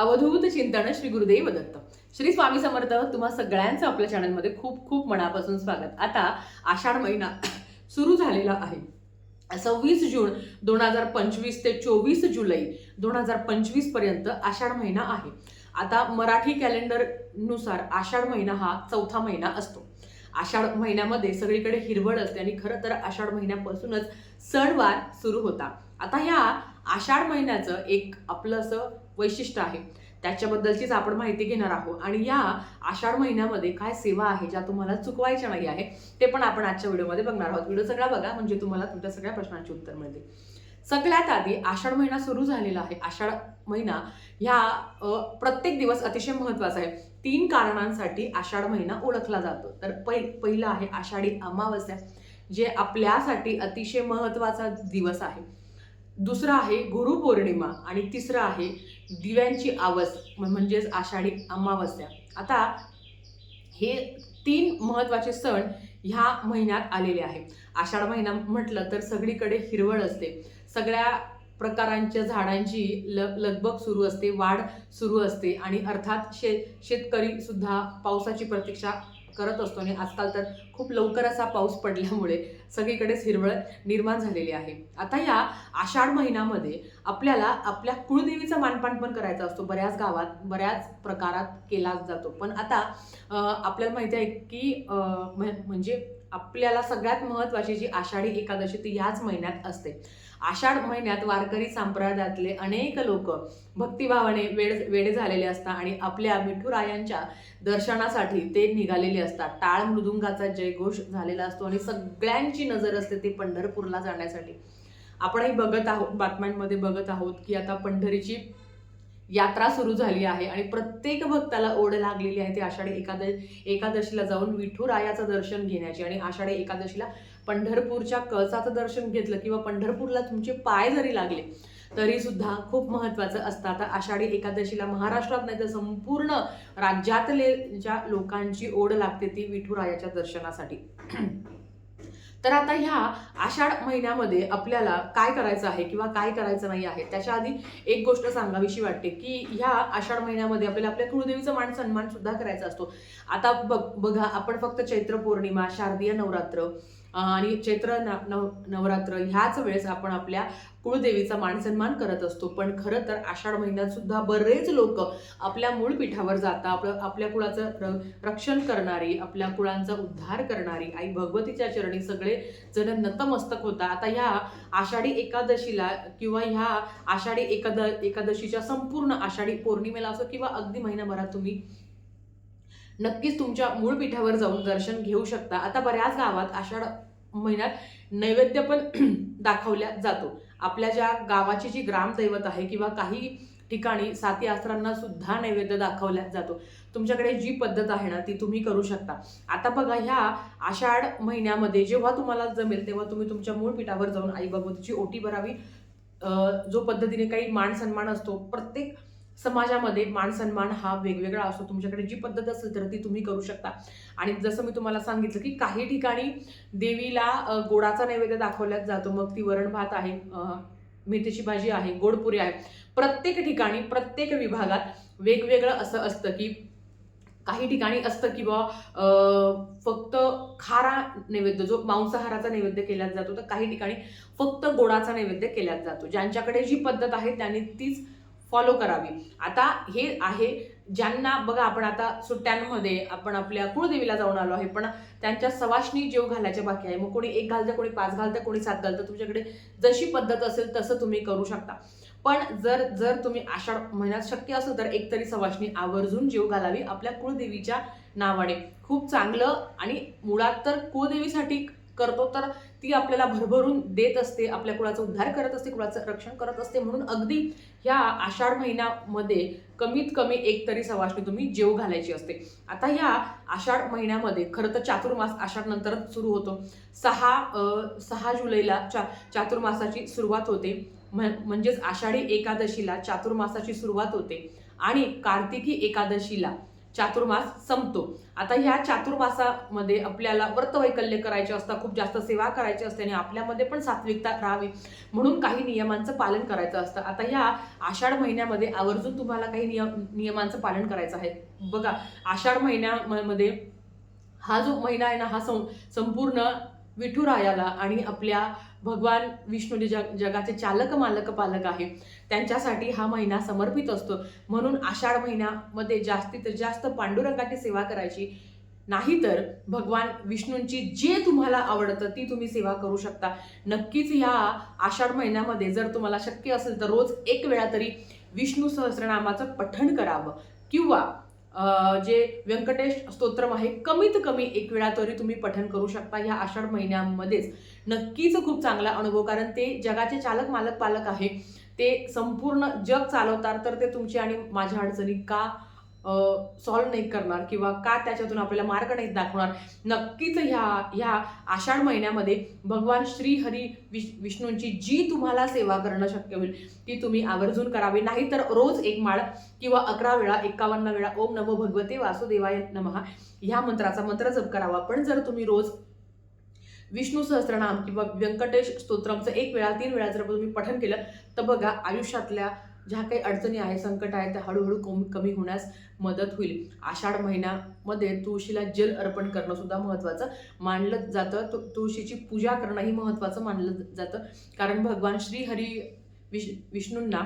अवधूत चिंतन श्री गुरुदेव दत्त. श्री स्वामी समर्थ तुम्हा सगळ्यांचं आपल्या चॅनलमध्ये खूप खूप मनापासून स्वागत. आता आषाढ महिना सुरू झालेला आहे. सव्वीस जून दोन हजार पंचवीस ते चोवीस जुलै दोन हजार पंचवीसपर्यंत आषाढ महिना आहे. आता मराठी कॅलेंडरनुसार आषाढ महिना हा चौथा महिना असतो. आषाढ महिन्यामध्ये सगळीकडे हिरवळ असते आणि खरं तर आषाढ महिन्यापासूनच सणवार सुरू होता. आता ह्या आषाढ महिन्याचं एक आपलं असं वैशिष्ट्य आहे. त्याच्याबद्दलचीच आपण माहिती घेणार आहोत. आणि या आषाढ महिन्यामध्ये काय सेवा आहे ज्या तुम्हाला चुकवायच्या नाही आहे ते पण आपण आजच्या व्हिडिओमध्ये बघणार आहोत. व्हिडिओ सगळा बघा म्हणजे तुम्हाला तुमच्या सगळ्या प्रश्नांची उत्तर मिळतील. सगळ्यात आधी आषाढ महिना सुरू झालेला आहे. आषाढ महिना ह्या प्रत्येक दिवस अतिशय महत्त्वाचा आहे. तीन कारणांसाठी आषाढ महिना ओळखला जातो. तर पै पहिलं आहे आषाढी अमावस्या जे आपल्यासाठी अतिशय महत्त्वाचा दिवस आहे. दुसरं आहे गुरुपौर्णिमा आणि तिसरं आहे दिव्यांची आवस म्हणजेच आषाढी अमावस्या. आता हे तीन महत्त्वाचे सण ह्या महिन्यात आलेले आहे आषाढ महिना म्हटलं तर सगळीकडे हिरवळ असते. सगळ्या प्रकारांच्या झाडांची ल लगबग सुरू असते वाढ सुरू असते आणि अर्थात शेत शेतकरी सुद्धा पावसाची प्रतीक्षा करत असतो. आणि आजकाल तर खूप लवकर असा पाऊस पडल्यामुळे सगळीकडेच हिरवळ निर्माण झालेली आहे. आता या आषाढ महिन्यामध्ये आपल्याला आपल्या कुळदेवीचा मानपान पण करायचा असतो. बऱ्याच गावात बऱ्याच प्रकारात केला जातो. पण आता आपल्याला माहिती आहे की म्हणजे आपल्याला सगळ्यात महत्त्वाची जी आषाढी एकादशी ती याच महिन्यात असते. आषाढ महिन्यात वारकरी संप्रदायातले अनेक लोक भक्तिभावाने वेळ वेडे झालेले असतात आणि आपल्या विठुरायांच्या दर्शनासाठी ते निघालेले असतात. टाळ मृदुंगाचा जयघोष झालेला असतो आणि सगळ्यांची नजर असते ते पंढरपूरला जाण्यासाठी? आपणही बघत आहोत बातम्यांमध्ये बघत आहोत की आता पंढरीची यात्रा सुरू झाली आहे आणि प्रत्येक भक्ताला ओढ लागलेली आहे ती आषाढी एकाद एकादशीला जाऊन विठुरायाचं दर्शन घेण्याची आणि आषाढी एकादशीला पंढरपूरच्या कळसाचं दर्शन घेतलं किंवा पंढरपूरला तुमचे पाय जरी लागले तरी सुद्धा खूप महत्त्वाचं असतं. आता आषाढी एकादशीला महाराष्ट्रात नाही तर संपूर्ण राज्यातले ज्या लोकांची ओढ लागते ती विठुरायाच्या दर्शनासाठी. तर आता ह्या आषाढ महिन्यामध्ये आपल्याला काय करायचं आहे किंवा काय करायचं नाही आहे त्याच्या आधी एक गोष्ट सांगावीशी वाटते की ह्या आषाढ महिन्यामध्ये आपल्याला आपल्या कुळदेवीचा मान सन्मान सुद्धा करायचा असतो. आता बघ बघा आपण फक्त चैत्र पौर्णिमा शारदीय नवरात्र आणि चैत्र न नव नवरात्र ह्याच वेळेस आपण आपल्या कुळदेवीचा मानसन्मान करत असतो. पण खरं तर आषाढ महिन्यात सुद्धा बरेच लोक आपल्या मूळ पीठावर जातात. आपलं आपल्या कुळाचं र रक्षण करणारी आपल्या कुळांचा उद्धार करणारी आई भगवतीच्या चरणी सगळे जण नतमस्तक होता आता ह्या आषाढी एकादशीला किंवा ह्या आषाढी एकाद एकादशीच्या संपूर्ण आषाढी पौर्णिमेला असो किंवा अगदी महिनाभरात तुम्ही नक्कीच तुमच्या मूळ पीठावर जाऊन दर्शन घेऊ शकता. आता बऱ्याच गावात आषाढ महिन्यात नैवेद्य पण दाखवल्या जातो. आपल्या ज्या गावाची जी ग्रामदैवत आहे किंवा काही ठिकाणी साती आसरांना सुद्धा नैवेद्य दाखवल्या जातो. तुमच्याकडे जी पद्धत आहे ना ती तुम्ही करू शकता. आता बघा ह्या आषाढ महिन्यामध्ये जेव्हा तुम्हाला जमेल तेव्हा तुम्ही तुमच्या मूळ पीठावर जाऊन आई बाबतीची ओटी भरावी. जो पद्धतीने काही मान सन्मान असतो प्रत्येक समाजामध्ये मान सन्मान हा वेगवेगळा असतो. तुमच्याकडे जी पद्धत असेल तर ती तुम्ही करू शकता. आणि जसं मी तुम्हाला सांगितलं की काही ठिकाणी देवीला गोडाचा नैवेद्य दाखवल्याच जातो. मग ती वरण भात आहे मेथीची भाजी आहे गोडपुरी आहे. प्रत्येक ठिकाणी प्रत्येक विभागात वेगवेगळं असं असतं की काही ठिकाणी असतं की बा फक्त खारा नैवेद्य जो मांसाहाराचा नैवेद्य केला जातो तर काही ठिकाणी फक्त गोडाचा नैवेद्य केला जातो. ज्यांच्याकडे जी पद्धत आहे त्यांनी तीच फॉलो करावी. आता हे आहे ज्यांना बघा आपण आता सुट्ट्यांमध्ये आपण आपल्या कुळदेवीला जाऊन आलो आहे पण त्यांच्या सवाशनी जेव घालायच्या बाकी आहे. मग कोणी एक घालतं कोणी पाच घालतं कोणी सात घालतं तुमच्याकडे जशी पद्धत असेल तसं तुम्ही करू शकता. पण जर जर तुम्ही आषाढ महिन्यात शक्य असेल तर एकतरी सवाशनी आवर्जून जीव घालावी आपल्या कुळदेवीच्या नावाने. खूप चांगलं आणि मुळात तर कुळदेवीसाठी करतो तर ती आपल्याला भरभरून देत असते आपल्या कुळाचा उद्धार करत असते कुळाचं रक्षण करत असते. म्हणून अगदी ह्या आषाढ महिन्यामध्ये कमीत कमी एक तरी सवाष्टी तुम्ही जेव घालायची असते. आता ह्या आषाढ महिन्यामध्ये खरं तर चातुर्मास आषाढ नंतरच सुरू होतो. सहा सहा जुलैला चा चातुर्मासाची सुरुवात होते. म्ह- म्हणजेच आषाढी एकादशीला चातुर्मासाची सुरुवात होते. आणि कार्तिकी एकादशीला चातुर्मास संपतो. आता ह्या चातुर्मासामध्ये आपल्याला व्रतवैकल्य करायचे असतात खूप जास्त सेवा करायची असते आणि आपल्यामध्ये पण सात्विकता राहावी म्हणून काही नियमांचं पालन करायचं असतं. आता ह्या आषाढ महिन्यामध्ये आवर्जून तुम्हाला काही नियम नियमांचं पालन करायचं आहे. बघा आषाढ महिन्यामध्ये हा जो महिना आहे ना हा सं संपूर्ण विठुरायाला आणि आपल्या भगवान विष्णू जे जग जगाचे चालक मालक पालक आहे त्यांच्यासाठी हा महिना समर्पित असतो. म्हणून आषाढ महिन्यामध्ये जास्तीत जास्त पांडुरंगाची सेवा करायची. नाहीतर भगवान विष्णूंची जे तुम्हाला आवडतं ती तुम्ही सेवा करू शकता. नक्कीच ह्या आषाढ महिन्यामध्ये जर तुम्हाला शक्य असेल तर रोज एक वेळा तरी विष्णू सहस्रनामाचं पठण करावं. किंवा जे व्यंकटेश स्तोत्रम आहे कमीत कमी एक वेळा तरी तुम्ही पठन करू शकता ह्या आषाढ महिन्यामध्येच. नक्कीच खूप चांगला अनुभव कारण ते जगाचे चालक मालक पालक आहे. ते संपूर्ण जग चालवतात तर ते तुमची आणि माझ्या अडचणी का सॉल्व्ह नाही करणार किंवा का त्याच्यातून आपल्याला मार्ग नाही दाखवणार. नक्कीच ह्या ह्या आषाढ महिन्यामध्ये भगवान श्री हरी विश विष्णूंची जी तुम्हाला सेवा करणं शक्य होईल ती तुम्ही आवर्जून करावी. नाही तर रोज एक माळ किंवा अकरा वेळा एकावन्न वेळा ओम नमो भगवते वासुदेवाय नमः ह्या मंत्राचा मंत्र जप करावा. पण जर तुम्ही रोज विष्णू सहस्रनाम किंवा व्यंकटेश स्तोत्रमचं एक वेळा तीन वेळा जर तुम्ही पठन केलं तर बघा आयुष्यातल्या ज्या काही अडचणी आहे संकट आहे त्या हळूहळू कमी कमी होण्यास मदत होईल. आषाढ महिन्यामध्ये तुळशीला जल अर्पण करणं सुद्धा महत्त्वाचं. मानलं जातं तुळशीची पूजा करणंही महत्त्वाचं मानलं जातं. कारण भगवान श्री विष विष्णूंना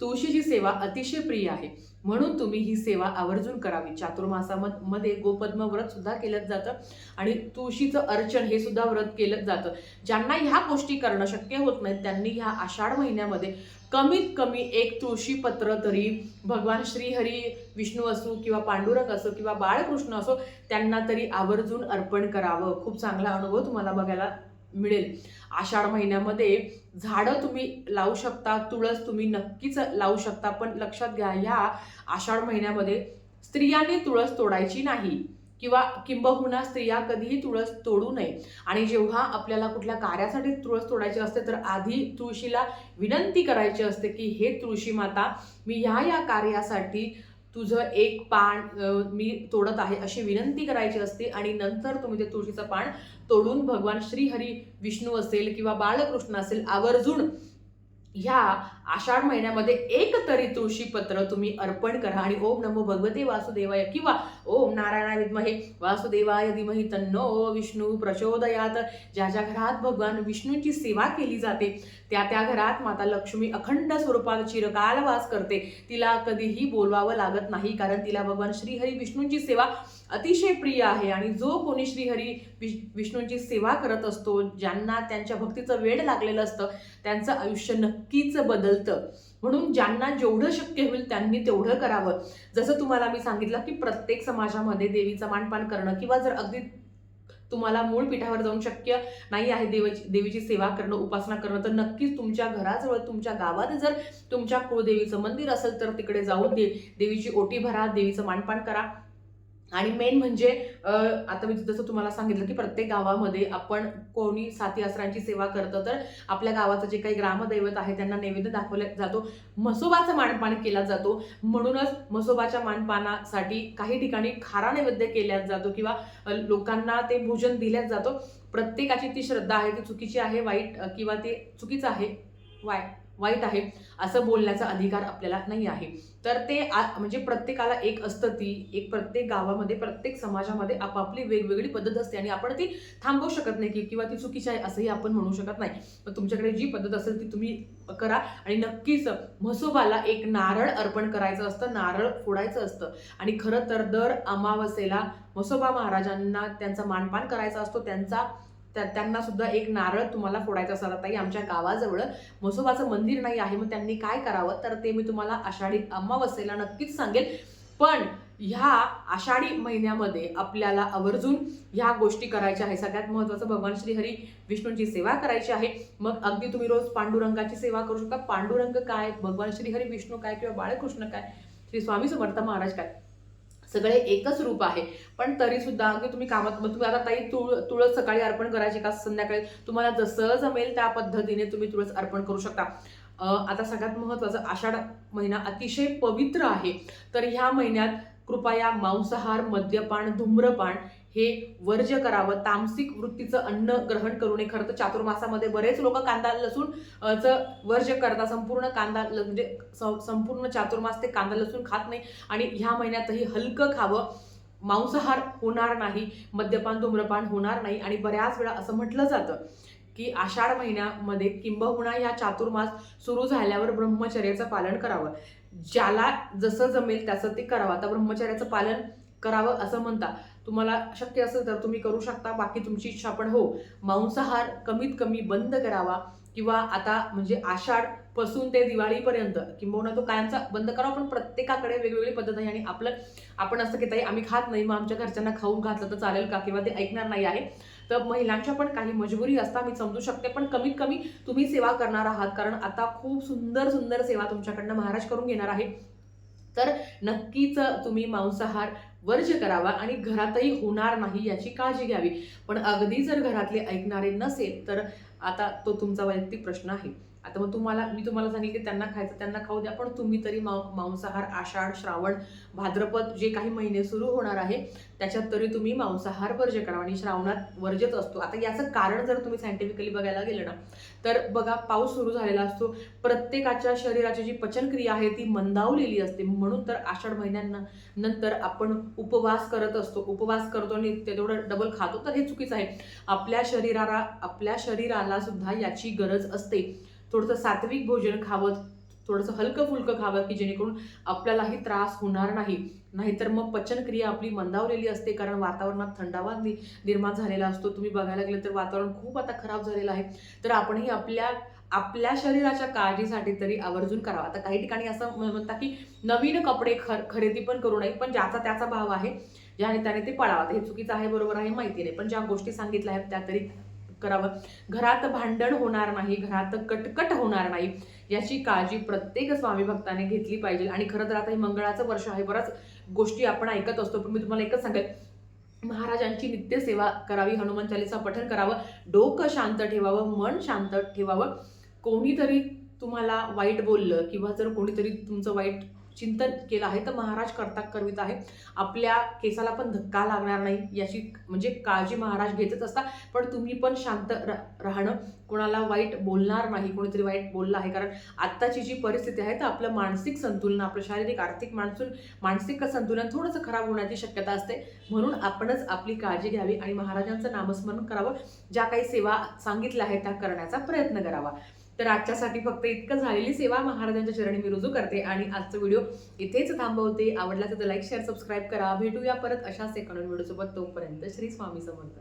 तुळशीची सेवा अतिशय प्रिय आहे. म्हणून तुम्ही ही सेवा आवर्जून करावी. चातुर्मासामध्ये गोपद्म व्रत सुद्धा केलं जातं आणि तुळशीचं अर्चन हे सुद्धा व्रत केलं जातं. ज्यांना ह्या गोष्टी करणं शक्य होत नाहीत त्यांनी ह्या आषाढ महिन्यामध्ये कमीत कमी एक तुळशी पत्र तरी भगवान श्रीहरी विष्णू असो किंवा पांडुरंग असो किंवा बाळकृष्ण असो त्यांना तरी आवर्जून अर्पण करावं. खूप चांगला अनुभव तुम्हाला बघायला मिळेल. आषाढ महिन्यामध्ये झाडं तुम्ही लावू शकता तुळस तुम्ही नक्कीच लावू शकता पण लक्षात घ्या ह्या आषाढ महिन्यामध्ये स्त्रियांनी तुळस तोडायची नाही किंवा किंबहुना स्त्रिया कधीही तुळस तोडू नये. आणि जेव्हा आपल्याला कुठल्या कार्यासाठी तुळस तोडायची असते तर आधी तुळशीला विनंती करायची असते की हे तुळशी माता मी ह्या या कार्यासाठी तुझं एक पान मी तोडत आहे अशी विनंती करायची असते आणि नंतर तुम्ही ते तुळशीचं पान तोडून भगवान श्रीहरी विष्णू असेल किंवा बाळकृष्ण असेल आवर्जून ह्या आषाढ महिन्यामध्ये एक तरी तुळशी पत्र तुम्ही अर्पण करा आणि ओम नमो भगवते वासुदेवाय किंवा ओम नारायणा विद्महे वासुदेवाय धीमहि तन्नो विष्णू प्रचोदयात. ज्या ज्या घरात भगवान विष्णूंची सेवा केली जाते त्या त्या घरात माता लक्ष्मी अखंड स्वरूपात चिरकाल वास करते. तिला कधीही बोलवावं लागत नाही कारण तिला भगवान श्रीहरी विष्णूंची सेवा अतिशय प्रिय आहे आणि जो कोणी श्रीहरी विष विष्णूंची सेवा करत असतो ज्यांना त्यांच्या भक्तीचं वेड लागलेलं असतं त्यांचं आयुष्य नक्कीच बदलतं. म्हणून ज्यांना जेवढं शक्य होईल त्यांनी तेवढं करावं. जसं तुम्हाला मी सांगितलं की प्रत्येक समाजामध्ये देवीचं मानपान करणं किंवा जर अगदी तुम्हाला मूळ पीठावर जाऊन शक्य नाही आहे देवाची देवीची सेवा करणं उपासना करणं तर नक्कीच तुमच्या घराजवळ तुमच्या गावात जर तुमच्या कुळदेवीचं मंदिर असेल तर तिकडे जाऊन दे देवीची ओटी भरा देवीचं मानपान करा. आणि मेन म्हणजे आता मी जसं तुम्हाला सांगितलं की प्रत्येक गावामध्ये आपण कोणी साती आसरांची सेवा करतं तर आपल्या गावाचं जे काही ग्रामदैवत आहे त्यांना नैवेद्य दाखवला जातो. म्हसोबाचं मानपान केला जातो. म्हणूनच म्हसोबाच्या मानपानासाठी काही ठिकाणी खारा नैवेद्य केला जातो किंवा लोकांना ते भोजन दिल्याच जातो. प्रत्येकाची ती श्रद्धा आहे ती चुकीची आहे वाईट किंवा ते चुकीचं आहे वाय? वाईट आहे असं बोलण्याचा अधिकार आपल्याला नाही आहे. तर ते आ- म्हणजे प्रत्येकाला एक असतं ती एक प्रत्येक गावामध्ये प्रत्येक समाजामध्ये आपापली वेगवेगळी पद्धत असते आणि आपण ती थांबवू शकत नाही की किंवा ती चुकीची आहे असंही आपण म्हणू शकत नाही. पण तुमच्याकडे जी पद्धत असेल ती तुम्ही करा आणि नक्कीच म्हसोबाला एक नारळ अर्पण करायचं असतं नारळ फोडायचं असतं. आणि खरं तर दर अमावस्येला म्हसोबा महाराजांना त्यांचा मानपान करायचा असतो त्यांचा तर त्यांना सुद्धा एक नारळ तुम्हाला फोडायचा असला ताई आमच्या गावाजवळ म्हसोबाचं मंदिर नाही आहे मग त्यांनी काय करावं? तर ते मी तुम्हाला आषाढी अमावस्येला नक्कीच सांगेल. पण ह्या आषाढी महिन्यामध्ये आपल्याला आवर्जून ह्या गोष्टी करायच्या आहे सगळ्यात महत्त्वाचं भगवान श्रीहरी विष्णूंची सेवा करायची आहे. मग अगदी तुम्ही रोज पांडुरंगाची सेवा करू शकता. पांडुरंग काय? भगवान श्रीहरी विष्णू काय? किंवा बाळकृष्ण काय? श्री स्वामी समर्थ महाराज काय? सगळे एकच रूप आहे. पण तरी सुद्धा की तुम्ही कामात मग तुम्ही आता ताई तुळ तुळस सकाळी अर्पण करायची का संध्याकाळी? तुम्हाला जसं जमेल त्या पद्धतीने तुम्ही तुळस अर्पण करू शकता. आता सगळ्यात महत्त्वाचं आषाढ महिना अतिशय पवित्र आहे. तर ह्या महिन्यात कृपया मांसाहार मद्यपान धूम्रपान हे वर्ज्य करावं. तामसिक वृत्तीचं अन्न ग्रहण करू नये. खरं तर चातुर्मासामध्ये बरेच लोक कांदा लसूण वर्ज्य करतात. संपूर्ण कांदा ल- म्हणजे स- संपूर्ण चातुर्मास ते कांदा लसूण खात नाही. आणि ह्या महिन्यातही हलकं खावं. मांसाहार होणार नाही. मद्यपान धूम्रपान होणार नाही. आणि बऱ्याच वेळा असं म्हटलं जातं की आषाढ महिन्यामध्ये किंबहुना ह्या चातुर्मास सुरू झाल्यावर ब्रह्मचर्याचं पालन करावं. ज्याला जसं जमेल त्याचं ते करावं. आता ब्रह्मचर्याचं पालन करावं असं म्हणता. तुम्हाला शक्य असेल तर तुम्ही करू शकता. बाकी तुमची इच्छा पण हो. मांसाहार कमीत कमी बंद करावा किंवा आता म्हणजे आषाढपासून ते दिवाळीपर्यंत किंबहुना तो कायमचा बंद करावा. पण प्रत्येकाकडे वेगवेगळी पद्धत आहे आणि आपलं आपण असं की ताई आम्ही खात नाही मग आमच्या घरच्यांना खाऊन घातलं तर चालेल का किंवा ते ऐकणार नाही आहे. तर महिलांच्या पण काही मजबुरी असता मी समजू शकते. पण कमीत कमी तुम्ही सेवा करणार आहात. कारण आता खूप सुंदर सुंदर सेवा तुमच्याकडनं महाराज करून घेणार आहे. तर नक्कीच तुम्ही मांसाहार वर्ज्य करावा आणि घरातही होणार नाही याची काळजी घ्यावी. पण अगदी जर घरातले ऐकणारे नसेल तर आता तो तुमचा वैयक्तिक प्रश्न आहे. आता मग तुम्हाला मी तुम्हाला सांगितले की त्यांना खायचं त्यांना खाऊ द्या. पण तुम्ही तरी मा मांसाहार आषाढ श्रावण भाद्रपद जे काही महिने सुरू होणार आहे त्याच्यात तरी तुम्ही मांसाहार वर्ज करावा आणि श्रावणात वर्जच असतो. आता याचं कारण जर तुम्ही सायंटिफिकली बघायला गेलं ना तर बघा पाऊस सुरू झालेला असतो. प्रत्येकाच्या शरीराची जी पचनक्रिया आहे ती मंदावलेली असते. म्हणून तर आषाढ महिन्यांना नंतर आपण उपवास करत असतो. उपवास करतो आणि ते तेवढं डबल खातो. तर हे चुकीचं आहे. आपल्या शरीराला आपल्या शरीराला सुद्धा याची गरज असते. थोडंसं सात्विक भोजन खावं थोडंसं हलकं फुलकं खावं की जेणेकरून आपल्यालाही त्रास होणार नाही. नाहीतर मग पचनक्रिया आपली मंदावलेली असते कारण वातावरणात थंडावा नि- निर्माण झालेला असतो. तुम्ही बघायला गेलं तर वातावरण खूप आता खराब झालेलं आहे. तर आपणही आपल्या आपल्या शरीराच्या काळजीसाठी तरी आवर्जून करावं. आता काही ठिकाणी असं म्हणतात की नवीन कपडे खर खरेदी पण करू नये पण ज्याचा त्याचा भाव आहे ज्याने त्याने ते पाळावं. हे चुकीचं आहे बरोबर आहे माहिती नाही. पण ज्या गोष्टी सांगितल्या आहेत त्या तरी करावं. घरात भांडण होणार नाही घरात कटकट होणार नाही याची काळजी प्रत्येक स्वामी भक्ताने घेतली पाहिजे. आणि खरं तर आता हे मंगळाचं वर्ष आहे बऱ्याच गोष्टी आपण ऐकत असतो पण मी तुम्हाला एकच सांगेल. महाराजांची नित्य सेवा करावी हनुमान चालीसा पठन करावं डोकं शांत ठेवावं मन शांत ठेवावं. कोणीतरी तुम्हाला वाईट बोललं किंवा जर कोणीतरी तुमचं वाईट चिंतन केलं आहे तर महाराज करता करवित आहे. आपल्या केसाला पण धक्का लागणार नाही याची म्हणजे काळजी महाराज घेतच असता पण तुम्ही पण शांत राहणं. कोणाला वाईट बोलणार नाही कोणीतरी वाईट बोललं आहे. कारण आत्ताची जी परिस्थिती आहे तर आपलं मानसिक संतुलन आपलं शारीरिक आर्थिक मानसून मानसिक संतुलन थोडंसं खराब होण्याची शक्यता असते. म्हणून आपणच आपली काळजी घ्यावी आणि महाराजांचं नामस्मरण करावं. ज्या काही सेवा सांगितल्या आहेत त्या करण्याचा प्रयत्न करावा. तर आजच्यासाठी फक्त इतकं झालेली सेवा महाराजांच्या चरणी मी रुजू करते आणि आजचा व्हिडिओ इथेच थांबवते. आवडला तर लाईक शेअर सबस्क्राईब करा. भेटूया परत अशाच एका व्हिडिओ सोबत तोपर्यंत श्री स्वामी समर्थ.